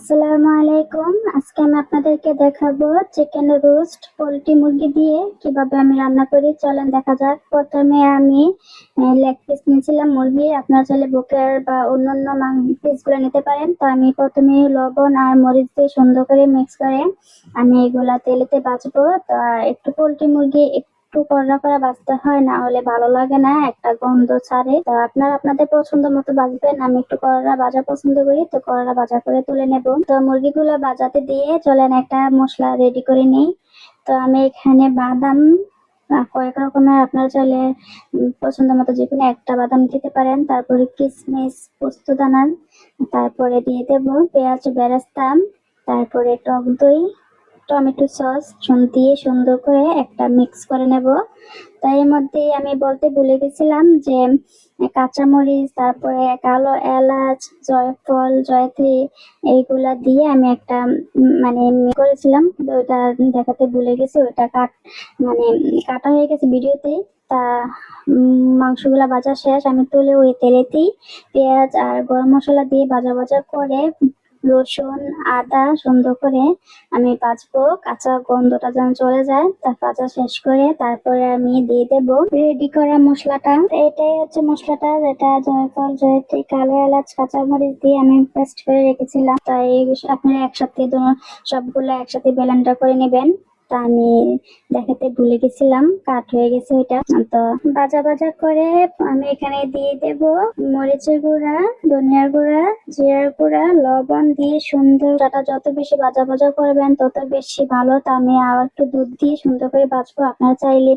আসসালামু আলাইকুম। আজকে আমি আপনাদেরকে দেখাবো চিকেন রোস্ট পোলট্রি মুরগি দিয়ে কীভাবে আমি রান্না করি। চলেন দেখা যাক। প্রথমে আমি লেগ পিস নিয়েছিলাম মুরগি। আপনারা চাইলে বুকের বা অন্যান্য পিসগুলো নিতে পারেন। তো আমি প্রথমে লবণ আর মরিচ দিয়ে সুন্দর করে মিক্স করে আমি এগুলা তেলেতে বাঁচবো তো একটু পোলট্রি মুরগি একটু কড়া করে বাজতে হয় না হলে ভালো লাগে না একটা গন্ধ ছাড়ে। তো আপনারা আপনাদের পছন্দ মতো বাজবেন আমি একটু কড়া ভাজা পছন্দ করি তো কড়া ভাজা করে তুলে নেব। তো মুরগিগুলো বাজাতে দিয়ে চলেন একটা মশলা রেডি করে নিই। তো আমি এখানে বাদাম কয়েক রকমের আপনারা উম, পছন্দ মতো যে কোনো একটা বাদাম দিতে পারেন। তারপরে কিশমিশ পোস্ত দানা তারপরে দিয়ে দেব পেঁয়াজ বেরেস্তা তারপরে টক দই টমেটো সস দিয়ে সুন্দর করে একটা মিক্স করে নেব। তাই এর মধ্যে আমি বলতে ভুলে গেছিলাম যে, কাঁচামরিচ, তারপরে কালো এলাচ, জয়ফল, জয়ত্রী, এইগুলা দিয়ে আমি একটা মানে করেছিলাম। তো ওইটা দেখাতে ভুলে গেছি ওইটা কাট মানে কাটা হয়ে গেছে ভিডিওতে তা মাংসগুলা ভাজা শেষ। আমি তুলে ওই তেলেতেই পেঁয়াজ আর গরম মশলা দিয়ে ভাজা ভাজা করে রসুন, আদা সুন্দর করে আমি ভাজবো। কাঁচা গন্ধটা যেন চলে যায়, তা ভাজা শেষ করে তারপরে আমি দিয়ে দেব রেডি করা মশলাটা। এটাই হচ্ছে মশলাটা, যেটা জয়ফল, জয়ত্রী, কালো এলাচ কাঁচা মরিচ দিয়ে আমি পেস্ট করে রেখেছিলাম। তাই আপনারা একসাথে সবগুলো একসাথে ব্লেন্ডার করে নেবেন। আমি দেখাতে ভুলে গেছিলাম কাট হয়ে গেছে ওইটা। তো বাজা বাজা করে আমি এখানে দিয়ে দেব মরিচের গুঁড়া, ধনিয়ার গুঁড়া, জিরার গুঁড়া, লবণ দিয়ে সুন্দর ডাটা যত বেশি বাজা বাজা করবেন, তত বেশি ভালো তা আমি আর একটু দুধ দিয়ে সুন্দর করে ভাজবো। আপনারা চাইলে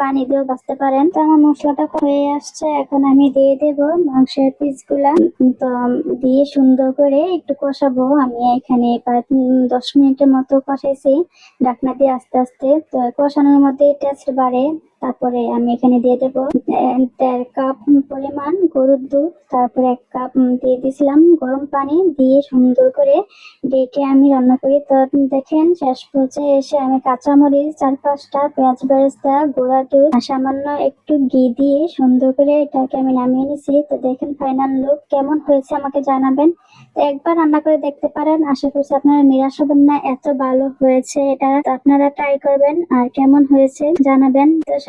পানি দিয়েও ভাজতে পারেন। তো আমার মশলাটা হয়ে আসছে, এখন আমি দিয়ে দেব মাংসের পিসগুলা তো দিয়ে সুন্দর করে একটু কষাবো। আমি এখানে প্রায় দশ মিনিটের মতো কষাইছি। ঢাকনা আস্তে আস্তে তো কষানোর মধ্যে টেস্ট বাড়ে তারপরে আমি এখানে দিয়ে দেবো দেড় কাপ পরিমাণ গরুর দুধ। তারপরে এক কাপ দিয়ে দিয়েছিলাম গরম পানি দিয়ে সুন্দর করে ডেকে আমি রান্না করি। তো দেখেন, শেষ পর্যায়ে এসে আমি কাঁচামরিচ চার পাঁচটা পেঁয়াজ বেরেস্তা গুঁড়া দুধ সামান্য একটু ঘি দিয়ে সুন্দর করে এটাকে আমি নামিয়ে নিছি তো দেখেন ফাইনাল লুক কেমন হয়েছে আমাকে জানাবেন। তো একবার রান্না করে দেখতে পারেন। আশা করছি আপনারা নিরাশ হবেন না, এত ভালো হয়েছে এটা। আপনারা ট্রাই করবেন আর কেমন হয়েছে জানাবেন। তো